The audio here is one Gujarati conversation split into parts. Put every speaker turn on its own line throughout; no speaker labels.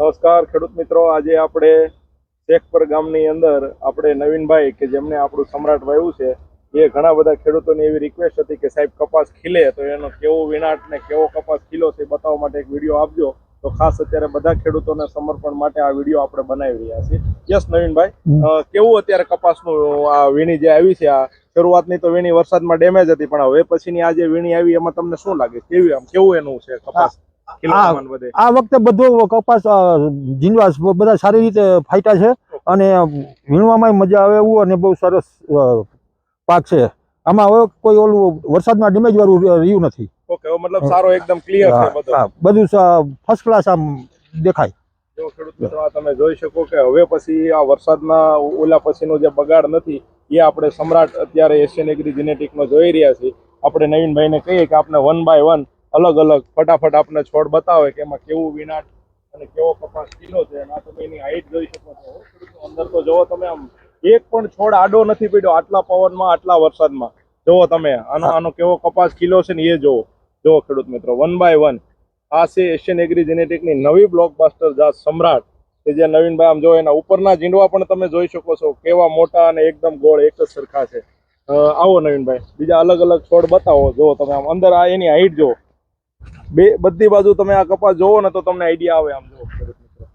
નમસ્કાર ખેડૂત મિત્રો. આજે આપણે શેખપર ગામની અંદર આપણે નવીનભાઈ કે જેમને આપણું સમ્રાટ વાવ્યું છે એ ઘણા બધા ખેડૂતોની એવી રિક્વેસ્ટ હતી કે સાહેબ કપાસ ખીલે. તો એનો કેવો વિનાટ ને કેવો કપાસ ખીલો છે એ બતાવવા માટે એક વીડિયો આપજો. તો ખાસ અત્યારે બધા ખેડૂતોને સમર્પણ માટે આ વીડિયો આપણે બનાવી રહ્યા છીએ. યસ નવીનભાઈ. કેવું અત્યારે કપાસનું આ વીણી જે આવી છે આ શરૂઆતની તો વીણી વરસાદમાં ડેમેજ હતી પણ હવે પછીની આ જે વીણી આવી એમાં તમને શું લાગે? કેવી આમ કેવું એનું છે કપાસ?
આ વખતે બધો કપાસ જીનવાસ બધા સારી રીતે ફાયટા છે અને વીણવામાં મજા આવે એવું અને બહુ સરસ પાક છે. આમાં હવે કોઈ ઓલું વરસાદમાં ડેમેજ વાળું રહ્યું નથી.
ઓકે મતલબ સારો એકદમ ક્લિયર છે બધું.
ફર્સ્ટ ક્લાસ આમ દેખાય.
જો ખેડૂત મિત્રો તમે જોઈ શકો કે હવે પછી આ વરસાદના ઓલા પછીનો જે બગાડ નથી એ આપણે સમ્રાટ અત્યારે એશિયન એગ્રી જેનેટિકનો જોઈ રહ્યા છીએ. આપણે નવીનભાઈને કહીએ કે આપણે વન બાય વન અલગ અલગ ફટાફટ આપને છોડ બતાવે કે એમાં કેવું વિનાટ અને કેવો કપાસ કિલો છે અને આ તમે એની હાઈટ જોઈ શકો છો. અંદર તો જોવો તમે આમ એક પણ છોડ આડો નથી પડ્યો આટલા પવનમાં આટલા વરસાદમાં. જોવો તમે આનો આનો કેવો કપાસ કિલો છે ને એ જોવો જોવો ખેડૂત મિત્રો વન બાય વન આ છે એશિયન એગ્રી જેનેટિકની નવી બ્લોકબાસ્ટર જાત સમ્રાટ. કે જે નવીનભાઈ આમ જો એના ઉપરના જીંડવા પણ તમે જોઈ શકો છો કેવા મોટા અને એકદમ ગોળ એક જ સરખા છે. આવો નવીનભાઈ બીજા અલગ અલગ છોડ બતાવો. જો તમે આમ અંદર આ એની હાઈટ જો બે બધી બાજુ તમે આ કપાસ જોવો ને તો તમને આઈડિયા આવે આમ જો ખેડૂત મિત્રો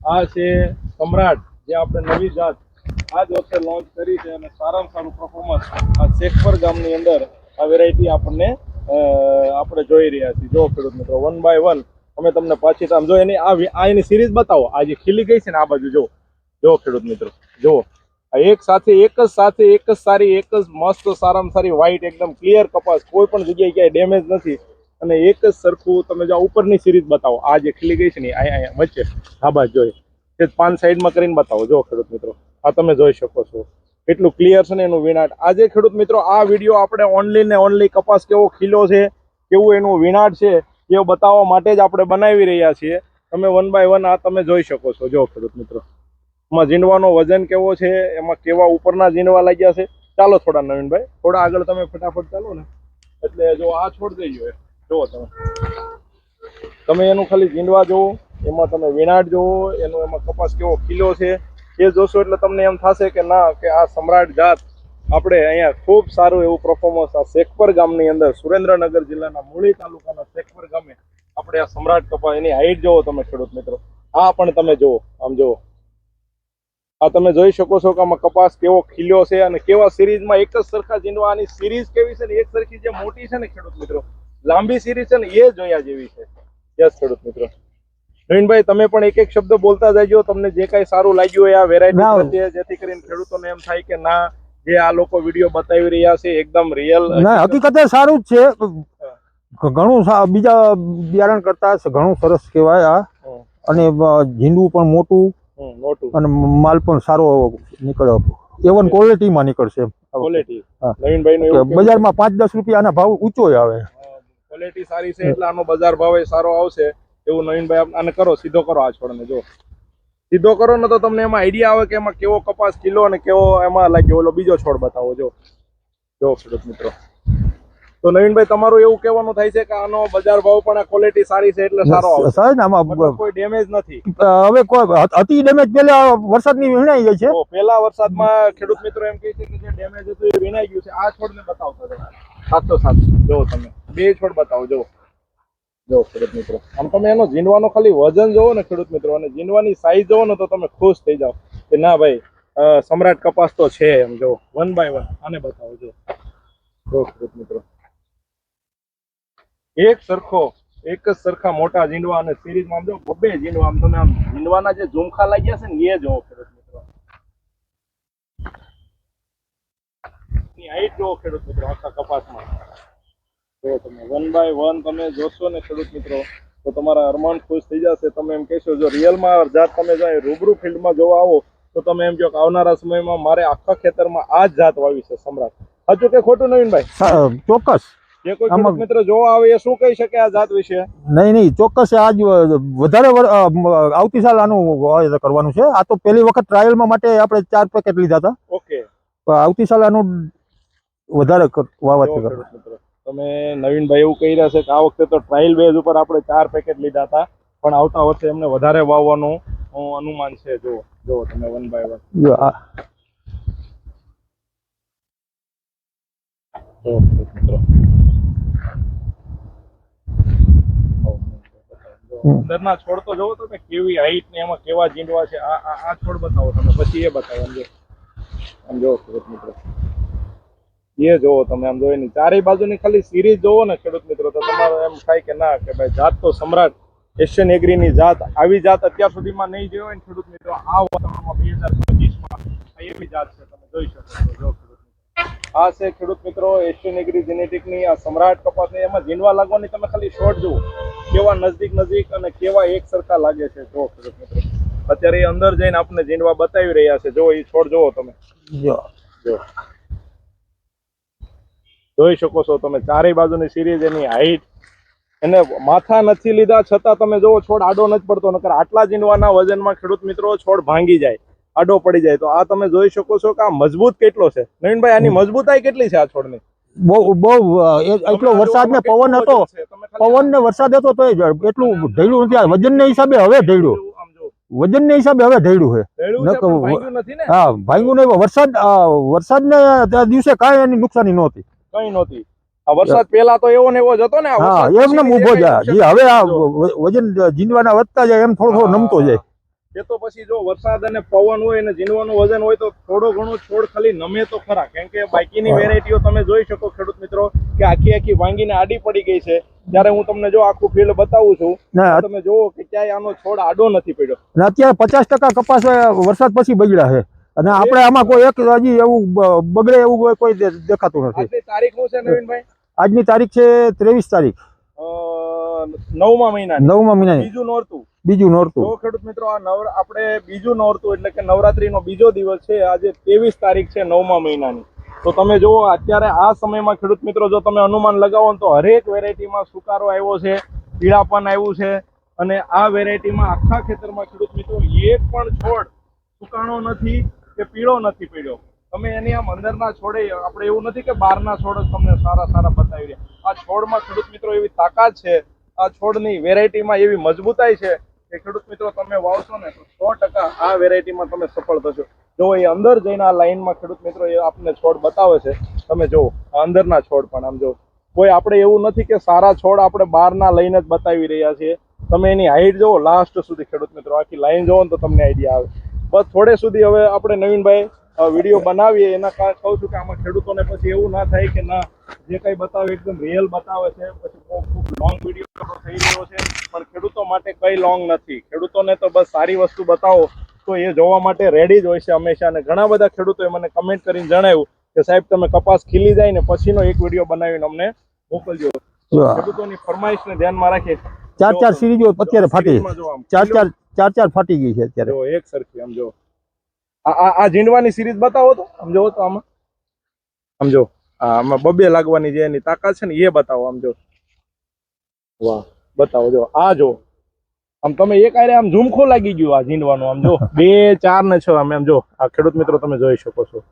આ છે સમ્રાટ, જે આપણે નવી જાત આ જ વખતે લોન્ચ કરી છે અને સારામાં સારું પરફોર્મન્સ આ શેખપર ગામની અંદર આ વેરાયટી આપણને આપણે જોઈ રહ્યા છીએ. જો ખેડૂત મિત્રો વન બાય વન અમે તમને પાછી આમ જો એની આ એની સિરીઝ બતાવો. આ જે ખીલી ગઈ છે ને આ બાજુ જો જો ખેડૂત મિત્રો જો આ એક સાથે, એક જ સાથે, એક જ સારી, એક જ મસ્ત, સારામાં સારી વ્હાઈટ એકદમ ક્લિયર કપાસ. કોઈ પણ જગ્યાએ ક્યાંય ડેમેજ નથી. અને એક જ સરખું તમે જો ઉપરની સિરીઝ બતાવો. આ જે ખીલી ગઈ છે ને અહીંયા અહીંયા વચ્ચે, ધાબા જોઈએ તે પાંચ સાઈડમાં કરીને બતાવો. જો ખેડૂત મિત્રો, આ તમે જોઈ શકો છો. એટલું ક્લિયર છે ને એનું વિનાટ. આજે ખેડૂત મિત્રો, આ વીડિયો આપણે ઓનલી ને ઓનલી કપાસ કેવો ખીલો છે, કેવું એનું વિનાટ છે, એ બતાવવા માટે જ આપણે બનાવી રહ્યા છીએ. તમે વન બાય વન આ તમે જોઈ શકો છો. જો ખેડૂત મિત્રો, એમાં ઝીંડવાનો વજન કેવો છે, એમાં કેવા ઉપરના ઝીંડવા લાગ્યા છે. ચાલો થોડા નવીનભાઈ, થોડા આગળ તમે ફટાફટ ચાલો ને. એટલે જો આ છોડ દઈ જુઓ જુઓ તમે. તમે એનું ખાલી ઝીંડવા જુઓ, એમાં તમે વિનાટ જુઓ, એનો એમાં કપાસ કેવો ખીલો છે, એ જોશો એટલે તમને એમ થશે કે ના, કે આ સમ્રાટ જાત આપણે અહીંયા ખૂબ સારું એવું પરફોર્મન્સ આ શેખપર ગામની અંદર, સુરેન્દ્રનગર જિલ્લાના મૂળી તાલુકાના શેખપર ગામે આપણે આ સમ્રાટ કપા એની હાઈટ જોવો તમે, ખેડૂત મિત્રો. આ પણ તમે જુઓ, આમ જુઓ. આ તમે જોઈ શકો છો કે આમાં કપાસ કેવો ખીલ્યો છે અને કેવા સિરીઝમાં એક જ સરખા જીંડવા આની સિરીઝ કેવી છે ને, એક સરખી જે મોટી છે ને, ખેડૂત મિત્રો લાંબી સિરીઝ છે ને એ જોયા જેવી છે. યસ ખેડૂત મિત્રો. નવીનભાઈ તમે પણ એક એક શબ્દ બોલતા જજો. તમને જે કઈ સારું લાગ્યું હોય આ વેરાયટી જેથી કરીને ખેડૂતોને એમ થાય કે ના જે આ લોકો વીડિયો બતાવી રહ્યા છે એકદમ રિયલ
ના હકીકતે. સારું જ છે. ઘણું બીજા બિયારણ કરતા ઘણું સરસ કહેવાય આ. અને ઝીંડું પણ મોટું
મોટું.
અને માલ પણ સારો નીકળે. એવન ક્વોલિટીમાં નીકળશે. બજારમાં પાંચ દસ રૂપિયાના ભાવ ઊંચો આવે.
ક્વોલિટી સારી છે એટલે આનો બજાર ભાવ સારો આવશે એવું નવીનભાઈ આને કરો સીધો કરો આ છોડને જો સીધો કરો ને તો તમને એમાં આઈડિયા આવે કે એમાં કેવો કપાસ કિલો અને કેવો એમાં લાગ્યો ઓલો બીજો છોડ બતાવો જો જો ખેડૂત મિત્રો. તો નવીનભાઈ તમારું એવું કહેવાનું થાય છે કે આનો બજાર ભાવ પણ ક્વોલિટી સારી છે એટલે સારો આવશે.
સહજ ને આમાં
કોઈ ડેમેજ નથી.
હવે કોઈ અતિ ડેમેજ પેલા વરસાદની વીણાઈ ગઈ છે.
પેલા વરસાદમાં ખેડૂત મિત્રો એમ કહે છે કે જે ડેમેજ હતું એ વિનાઈ ગયું છે. આ છોડને બતાવતો સાચો સાચો જો તમે. બે છોડ બતાવો જો જો ખેડૂત મિત્રો. આમ તમે એનો ઝીંડવાનો ખાલી વજન જોવો ને, ખેડૂત મિત્રો, અને ઝીંડવાની સાઈઝ જોવો ને તો તમે ખુશ થઈ જાઓ કે ના ભાઈ સમ્રાટ કપાસ તો છે એમ જો વન બાય વન આને બતાવો જો ખેડૂત મિત્રો. એક સરખો, એક જ સરખા મોટા ઝીંડવા અને સિરીઝમાં આમ જો બબ્બે ઝીંડવા. આમ તમે આમ ઝીંડવાના જે ઝુમખા લાગ્યા છે ને, એ જોવો ખેડૂત મિત્રો. હાઈટ જોવો ખેડૂત મિત્રો, આખા કપાસમાં. જો તમે. વન બાય વન તમે જોશો ને ખેડૂત મિત્રો તો તમારા અરમાન ખુશ થઈ જશે. તમે એમ કહેશો જો રિયલમાં જાત તમે જાય રૂબરૂ ફિલ્ડમાં જોવા આવો તો તમે એમ કહો કે આવનારા સમયમાં મારે આખા ખેતરમાં આ જ જાત વાવી છે સમ્રાટ. સાચું કે ખોટું નવીનભાઈ?
ચોક્કસ.
જે કોઈ ખેડૂત મિત્ર જોવા આવે એ શું કહી શકે આ જાત વિશે?
નહીં નહીં ચોક્કસ આજ વધારે આવતી સાલ આનું કરવાનું છે. આ તો પહેલી વખત ટ્રાયલમાં માટે આપણે ચાર પેકેટ લીધા હતા.
ઓકે.
આવતી સાલ આનું વધારે કર-
તમે નવીનભાઈ એવું કહી રહ્યા છે કે આ વખતે તો ટ્રાયલ બેઝ ઉપર આપણે ચાર પેકેટ લીધા હતા. પણ આવતા વર્ષે એમને વધારે વાવવાનું અનુમાન છે. જો જો તમે વન બાય વન
જો આ
મિત્રો. અંદરના છોડ તો જોવો તમે કેવી હાઈટ ને એમાં કેવા જીંડવા છે. આ આ છોડ બતાવો તમે પછી એ બતાવો સમજો જો. આમ જો ખેડૂત મિત્રો. એ જોવો તમે આમ જો એની ચારેય બાજુની ખાલી સિરીઝ જોવો ને ખેડૂત મિત્રો તો તમારે એમ થાય કે ના કે ભાઈ જાત તો સમ્રાટ એશિયન એગ્રીની જાત આવી જાત અત્યાર સુધીમાં નહીં જોઈ હોય ને ખેડૂત મિત્રો આ વાતાવરણમાં બે હજાર પચીસમાં એવી જાત છે તમે જોઈ શકો છો જો આ છે ખેડૂત મિત્રો એશિયન એગ્રી જેનેટિકની આ સમ્રાટ કપાસની એમાં ઝીંડવા લાગવાની તમે ખાલી શોર્ટ જુઓ કેવા નજદીક નજીક અને કેવા એક સરખા લાગે છે જો ખેડૂત મિત્રો. અત્યારે એ અંદર જઈને આપણે ઝીંડવા બતાવી રહ્યા છે જો એ છોડ જોવો તમે.
જો.
જો. જોઈ શકો છો તમે ચારેય બાજુની સિરીઝ એની હાઈટ એને માથા નથી લીધા છતાં તમે જુઓ છોડ આડો નથી પડતો નકર આટલા જીંડવાના વજનમાં ખેડૂત મિત્રો છોડ ભાંગી જાય આડો પડી જાય. તો આ તમે જોઈ શકો છો કે આ મજબૂત કેટલો છે. નવીનભાઈ આની મજબૂતાઈ કેટલી છે આ છોડની?
બહુ બહુ એટલો વરસાદ ને પવન હતો. પવન ને વરસાદ હતો તો એટલું ઢળ્યું નથી વજન ને હિસાબે હવે ઢળ્યું વજન ને હિસાબે હવે ઢળ્યું છે. હા ભાંગ્યું નહીં વરસાદ વરસાદ ને દિવસે કાંઈ એની નુકસાની નહોતી.
કઈ નહોતી. આ વરસાદ પહેલા તો એવો ને એવો જ હતો ને
હા એમને ઊભો જાય. હવે આ વજન જીનવાના વધતા જાય એમ થોડો થોડો નમતો જાય.
એ તો પછી જો વરસાદ અને પવન હોય અને જીનવાનું વજન હોય તો થોડો ઘણો છોડ ખાલી નમે તો ખરા. કેમ કે બાકીની. વેરાયટીઓ તમે જોઈ શકો ખેડૂત મિત્રો કે આખી આખી વાંગીને આડી પડી ગઈ છે. ત્યારે હું તમને જો આખું ફિલ્ડ બતાવું છું તમે જોવો કે ક્યાંય આનો છોડ આડો નથી પડ્યો.
અત્યારે પચાસ ટકા કપાસ વરસાદ પછી બગડ્યા છે. અને આપણે આમાં કોઈ એક હજી એવું બગડે એવું કોઈ- દેખાતું નથી.
આજની તારીખ શું છે નવીનભાઈ?
આજની તારીખ છે ત્રેવીસ તારીખ.
નવમા મહિના
નવમા મહિના
બીજું નોરતું.
બીજું નોરતું.
ખેડૂત મિત્રો આ નવ આપણે બીજું નોરતું એટલે કે નવરાત્રીનો બીજો દિવસ છે. આજે ત્રેવીસ તારીખ છે નવમા મહિનાની. તો તમે જુઓ અત્યારે આ સમયમાં ખેડૂત મિત્રો જો તમે અનુમાન લગાવો તો હરેક વેરાયટીમાં સુકારો આવ્યો છે પીળાપન આવ્યું છે અને આ વેરાયટીમાં આખા ખેતરમાં ખેડૂત મિત્રો એક પણ છોડ સુકાણો નથી. કે પીળો નથી પીળ્યો તમે એની આમ અંદરના છોડે, આપણે એવું નથી કે બહારના છોડ જ તમને સારા સારા બતાવી રહ્યા. આ છોડમાં ખેડૂત મિત્રો એવી તાકાત છે, આ છોડની વેરાયટીમાં એવી મજબૂતાઈ છે કે ખેડૂત મિત્રો તમે વાવશો ને તો સો ટકા આ વેરાયટીમાં તમે સફળ થશો. જો એ અંદર જઈને આ લાઈનમાં ખેડૂત મિત્રો એ આપને છોડ બતાવે છે, તમે આ અંદરના છોડ પણ આમ જો કોઈ આપણે એવું નથી કે સારા છોડ આપણે બહારના લઈને જ બતાવી રહ્યા છીએ. તમે એની હાઈટ જુઓ લાસ્ટ સુધી ખેડૂત મિત્રો આખી લાઈન જુઓ ને તો તમને આઈડિયા આવે. બસ થોડે સુધી હવે આપણે નવીનભાઈ વીડિયો બનાવીએ. એના કારણે કહું છું કે આમાં ખેડૂતોને પછી એવું ના થાય કે ના જે કંઈ બતાવે એકદમ રિયલ બતાવે છે. પછી ખૂબ લોંગ વીડિયો થઈ રહ્યો છે. પણ ખેડૂતો માટે કંઈ લોંગ નથી. ખેડૂતોને તો બસ સારી વસ્તુ બતાવો તો એ જોવા માટે રેડી જ હોય છે હંમેશા. અને ઘણા બધા ખેડૂતોએ મને કમેન્ટ કરીને જણાવ્યું કે સાહેબ તમે કપાસ ખીલી જાય ને પછીનો એક વીડિયો બનાવીને અમને મોકલજો. ખેડૂતોની ફરમાઈશને ધ્યાનમાં રાખીએ.
ચાર ચાર સિરીજો અત્યારે ફાટી ચાર ચાર ચાર ચાર ફાટી ગઈ છે અત્યારે.
એક સરખી, આમ આ ઝીંડવાની સિરીઝ બતાવો તો, આમ જો, તો આમાં. આમ જો આમાં બબે લાગવાની જે એની તાકાત છે ને, એ બતાવો, આમ જો. વાહ, બતાવો, જો, આ જો. આમ તમે એક આરે આમ ઝુમખો લાગી ગયું આ ઝીંડવાનું, આમ જો. બે, ચાર ને છ, આમ એમ જો. આ ખેડૂત મિત્રો તમે જોઈ શકો છો.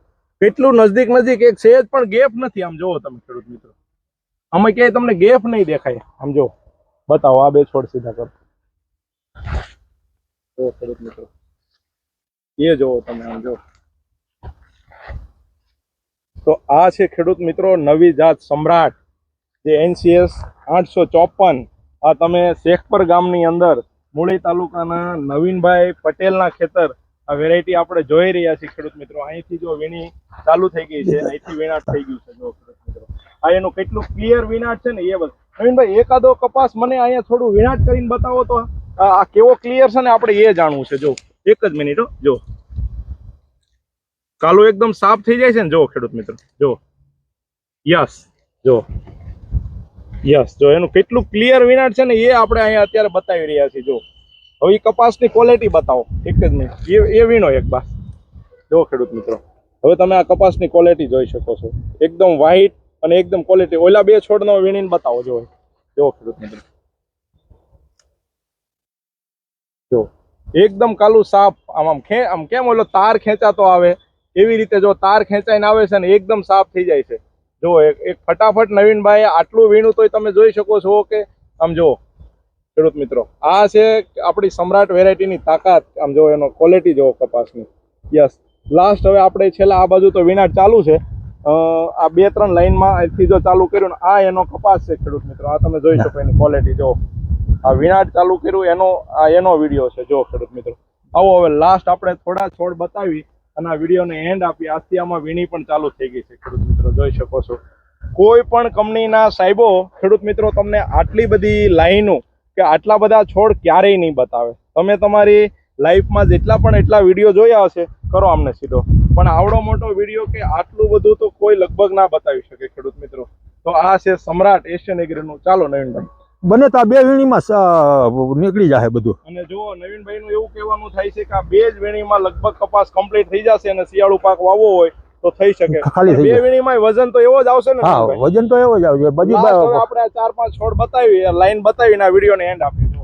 કેટલું નજદીક નજીક એક સેજ પણ ગેપ નથી, આમ જોવો તમે ખેડૂત મિત્રો. આમાં ક્યાંય તમને ગેપ નહીં દેખાય, આમ જો. બતાવો, આ બે છોડ સીધા કરો. જો ખેડૂત મિત્રો એ જોવો તમે આમ જો તો આ છે ખેડૂત મિત્રો નવી જાત સમ્રાટ, જે એનસીએસ આઠસો ચોપન. આ તમે શેખપર ગામની અંદર મૂળી તાલુકાના નવીનભાઈ પટેલના ખેતર આ વેરાયટી આપણે જોઈ રહ્યા છીએ ખેડૂત મિત્રો. અહીંથી જો વીણી ચાલુ થઈ ગઈ છે, અહીંથી વીણાટ થઈ ગયું છે જો ખેડૂત મિત્રો. આ એનું કેટલું ક્લિયર વીણાટ છે ને, એ બધું નવીનભાઈ, એકાદો કપાસ મને અહીંયા થોડું વીણાટ કરીને બતાવો તો. આ કેવો ક્લિયર છે ને આપણે એ જાણવું છે. જો, એક જ મિનિટ જો. કાલો એકદમ સાફ થઈ જાય છે ને, જો, ખેડૂત મિત્રો, જો. યસ જો. યસ, જો, એનું કેટલું ક્લિયર વિનાટ છે ને, એ આપણે અહીંયા અત્યારે બતાવી રહ્યા છીએ, જો. હવે એ કપાસની ક્વોલિટી બતાવો, એક જ મિનિટ. એ એ વીણો એક બાસ જો, ખેડૂત મિત્રો. હવે તમે આ કપાસની ક્વોલિટી જોઈ શકો છો. એકદમ વ્હાઈટ અને એકદમ ક્વોલિટી ઓલા બે છોડનો વીણીને બતાવો, જો. જો, ખેડૂત મિત્રો. જો એકદમ કાલું સાફ આમ આમ ખે આમ કેમ ઓલો તાર ખેંચાતો આવે? એવી રીતે જો તાર ખેંચાઈને આવે છે ને એકદમ સાફ થઈ જાય છે. જો એક ફટાફટ નવીનભાઈ આટલું વીણું તોય તમે જોઈ શકો છો કે આમ જો ખેડૂત મિત્રો આ છે આપણી સમ્રાટ વેરાયટીની તાકાત આમ જો એનો ક્વોલિટી જોવો કપાસની. યસ લાસ્ટ હવે આપણે છેલ્લા આ બાજુ તો વિનાટ ચાલુ છે. આ બે ત્રણ લાઈનમાં અહીંથી જો ચાલુ કર્યું ને આ એનો કપાસ છે ખેડૂત મિત્રો આ તમે જોઈ શકો એની ક્વોલિટી જો. આ વિનાટ ચાલુ કર્યું, એનો, આ એનો વીડિયો છે. જો, ખેડૂત મિત્રો. આવો હવે લાસ્ટ આપણે થોડા છોડ બતાવી અને આ વિડીયોને એન્ડ આપી. આજથી આમાં વીણી પણ ચાલુ થઈ ગઈ છે, ખેડૂત મિત્રો. જોઈ શકો છો. કોઈ પણ કંપનીના સાહેબો, ખેડૂત મિત્રો, તમને આટલી બધી લાઈનો કે આટલા બધા છોડ ક્યારેય નહીં બતાવે. તમે તમારી લાઈફમાં જેટલા પણ એટલા વીડિયો જોયા હશે, કરો આમને સીધો. પણ આવડો મોટો વીડિયો કે આટલું બધું તો કોઈ લગભગ ના બતાવી શકે, ખેડૂત મિત્રો. તો આ છે સમ્રાટ એશિયન એગ્રીનું. ચાલો, નવીનભાઈ.
બને તો આ બે વીણીમાં નીકળી જાય બધું.
અને જો નવીનભાઈ નું એવું કહેવાનું થાય છે કે આ બે જ વીણીમાં લગભગ કપાસ કમ્પ્લીટ થઈ જશે અને શિયાળુ પાક વાવવો હોય તો થઈ શકે.
ખાલી
બે વીણીમાં વજન તો એવો જ આવશે ને
હા વજન તો એવો જ આવશે. બધી
Last હવે
બા-
આપણે ચાર પાંચ છોડ બતાવી લાઈન બતાવીને આ વિડીયોને એન્ડ આપી જો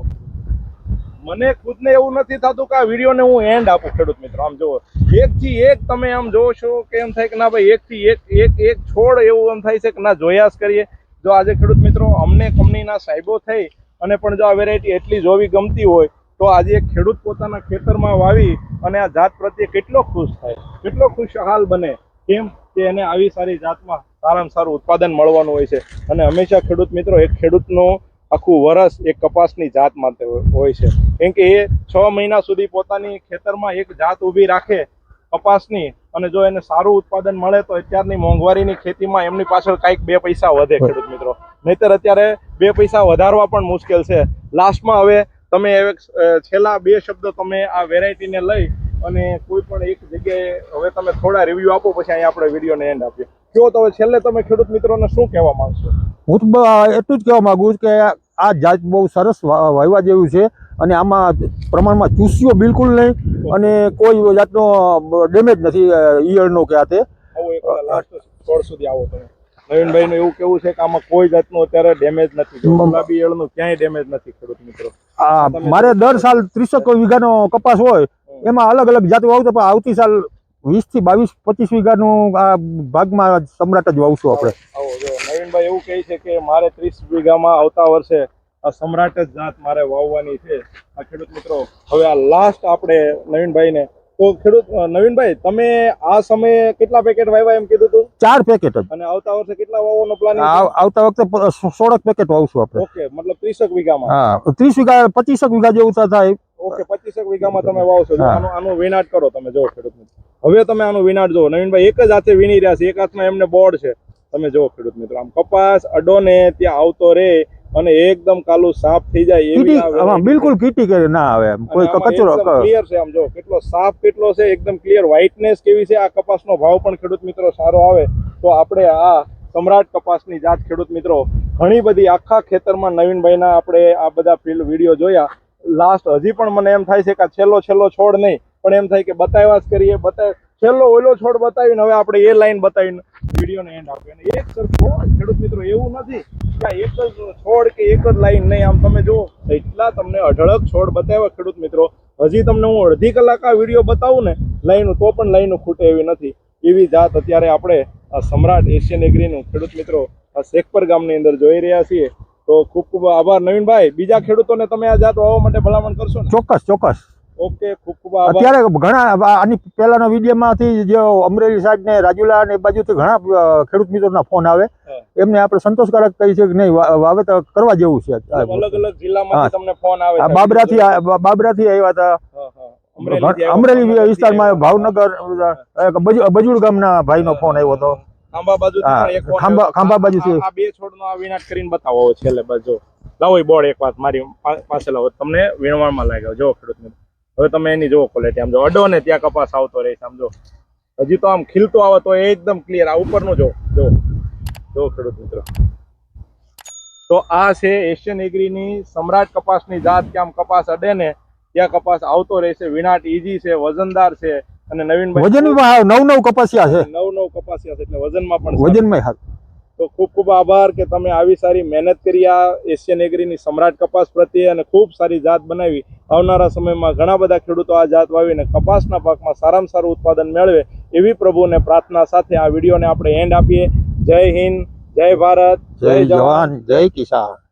મને ખુદને એવું નથી થતું કે આ વિડીયોને હું એન્ડ આપું ખેડૂત મિત્રો. આમ જુઓ. એક થી એક તમે આમ જોવો છો કે એમ થાય કે ના ભાઈ એક થી એક એક એક છોડ એવું એમ થાય છે કે ના જોયા જ કરીએ. જો આજે ખેડૂત મિત્રો અમને કંપનીના સાહેબો થઈ અને પણ જો આ વેરાયટી એટલી જોવી ગમતી હોય, તો આજે એક ખેડૂત પોતાના ખેતરમાં વાવી અને આ જાત પ્રત્યે કેટલો ખુશ થાય, કેટલો ખુશહાલ બને, કેમ કે એને આવી સારી જાતમાં સારામાં સારું ઉત્પાદન મળવાનું હોય છે. અને હંમેશા ખેડૂત મિત્રો, એક ખેડૂતનું આખું વરસ એક કપાસની જાત માટે હોય હોય છે. કેમ કે એ છ મહિના સુધી પોતાની ખેતરમાં એક જાત ઊભી રાખે કપાસની અને જો એને સારું ઉત્પાદન મળે તો અત્યારની મોંઘવારીની ખેતીમાં એમની પાછળ કાંઈક બે પૈસા વધે ખેડૂત મિત્રો. નહીતર અત્યારે બે પૈસા વધારવા પણ મુશ્કેલ છે. લાસ્ટમાં હવે તમે છેલ્લા બે શબ્દો તમે આ વેરાયટીને લઈ અને કોઈ પણ એક જગ્યાએ હવે તમે થોડા રિવ્યુ આપો પછી અહીંયા આપણે વિડીયોને એન્ડ આપીએ. કયો તો હવે છેલ્લે તમે ખેડૂત મિત્રોને શું કહેવા માંગશો?
હું તો એટલું જ કહેવા માંગુ છું કે આ જાત બહુ સરસ વાવવા જેવું છે અને આમાં પ્રમાણમાં ચૂસ્યો બિલકુલ નહીં અને કોઈ જાતનો ડેમેજ નથી ઈયળનો કે આ તે.
છોડ સુધી આવો તમે. નવીનભાઈ એવું કેવું છે કે આમાં કોઈ જાતનું અત્યારે ડેમેજ નથી. ગુલાબી ઈયળનું ક્યાંય ડેમેજ નથી ખેડૂત મિત્રો.
મારે દર સાલ ત્રીસેક વીઘાનો કપાસ હોય એમાં અલગ અલગ જાતો વાવતો પણ આવતી સાલ વીસથી બાવીસ પચીસ વીઘાનું આ ભાગમાં સમ્રાટ જ વાવશું આપણે.
આવો એવું કહે છે કે મારે ત્રીસ વીઘામાં આવતા વર્ષે આ સમ્રાટ જ જાત મારે વાવવાની છે. આ ખેડૂત મિત્રો હવે આ લાસ્ટ આપણે નવીનભાઈને તો ખેડૂત નવીનભાઈ તમે આ સમયે કેટલા પેકેટ વાવ્યા એમ કીધું હતું
ચાર પેકેટ
અને આવતા વર્ષે કેટલા વાવવાનો
પ્લાન આવતા વખતે સોળક પેકેટ વાવશું આપણે.
ઓકે મતલબ ત્રીસક વીઘામાં?
હા ત્રીસ વીઘા પચીસક વીઘા જેવું થાય.
ઓકે પચીસેક વીઘામાં તમે વાવશો. આનું આનું વિનાટ કરો તમે જો ખેડૂત હવે તમે આનું વિનાટ જો નવીનભાઈ એક જ હાથે વીણી રહ્યા છે. એક હાથમાં એમને બોર્ડ છે. તમે જો ખેડૂત મિત્રો આમ કપાસ અડોને ત્યાં આવતો રે અને એકદમ કાલું સાફ થઈ જાય એવી
આમાં બિલકુલ કીટી કે ના આવે. કોઈ કચરો
ક્લિયર છે આમ જો કેટલો સાફ કેટલો છે એકદમ ક્લિયર વ્હાઇટનેસ કેવી છે આ કપાસનો ભાવ પણ ખેડૂત મિત્રો સારો આવે. તો આપણે આ સમ્રાટ કપાસની જાત ખેડૂત મિત્રો ઘણી બધી આખા ખેતરમાં નવીનભાઈના આપણે આ બધા ફિલ્ડ વીડિયો જોયા. લાસ્ટ હજી પણ મને એમ થાય છે કે છેલ્લો છેલ્લો છોડ નહીં પણ એમ થાય કે બતાવ્યા જ કરીએ બતાવ છેલ્લો ઓલો છોડ બતાવીને હવે આપણે એ લાઈન બતાવીને વિડીયોને એન્ડ આપીએ. અને એક સરખો, ખેડૂત મિત્રો, એવું નથી કે એક જ છોડ કે એક જ લાઈન નહીં. આમ તમે જુઓ, એટલા તમને અઢળક છોડ બતાવ્યા ખેડૂત મિત્રો. હજી તમને હું અડધી કલાક આ વીડિયો બતાવું ને લાઈનું તો પણ લાઈનું ખૂટે એવી નથી. એવી જાત અત્યારે આપણે સમ્રાટ એશિયન એગ્રીનું ખેડૂત મિત્રો શેખપર ગામની અંદર જોઈ રહ્યા છીએ. તો ખૂબ ખૂબ આભાર નવીનભાઈ. બીજા ખેડૂતોને તમે આ જાત વાવવા માટે ભલામણ કરશો
ચોક્કસ ચોક્કસ.
ઓકે ખૂબ ખૂબ
અત્યારે ઘણા આની પહેલાના વિડીયોમાંથી જે અમરેલી સાઈડ ને રાજુલા ને બાજુથી ઘણા ખેડૂત મિત્રોના ફોન આવે. એમને આપણે સંતોષકારક કહી છે કે નહીં વાવેતર કરવા જેવું છે
અલગ અલગ જિલ્લામાંથી તમને ફોન આવે છે.
બાબરાથી બાબરાથી આવ્યા હતા. અમરેલી વિસ્તારમાં ભાવનગર બજુડ ગામના ભાઈનો ફોન આવ્યો હતો.
ખાંભા બાજુ
હા, ખાંભા- ખાંભા
આ બે છોડનો આ વિનાટ કરીને બતાવો છે છેલ્લે બાજુ લાવો બોર્ડ એક વાત મારી પાસે લાવો તમને વીણવામાં લાગ્યો. જો ખેડૂત મિત્રો. હવે તમે એની જોવો ક્વોલિટી આમ જો અડો ને ત્યાં કપાસ આવતો રહે છે. આમ જો. હજી તો આમ ખીલતો આવે તો એકદમ ક્લિયર આ ઉપરનું જો. જો. જો ખેડૂત મિત્રો. તો આ છે એશિયન એગ્રીની સમ્રાટ કપાસની જાત કે આમ કપાસ અડે ને ત્યાં કપાસ આવતો રહેશે વિનાટ ઈજી છે વજનદાર છે અને નવીનભાઈ
વજનમાં નવ નવ કપાસિયા છે.
નવ નવ કપાસિયા છે એટલે વજનમાં પણ.
વજનમાં હાલ
તો ખૂબ ખૂબ આભાર કે તમે આવી સારી મહેનત કરી આ એશિયન એગ્રીની સમ્રાટ કપાસ પ્રત્યે અને ખૂબ સારી જાત બનાવી. આવનારા સમયમાં ઘણા બધા ખેડૂતો આ જાત વાવીને કપાસના પાકમાં સારામાં સારું ઉત્પાદન મેળવે એવી પ્રભુને પ્રાર્થના સાથે આ વિડીયોને આપણે એન્ડ આપીએ. જય હિન્દ જય ભારત
જય જવાન જય કિસાન.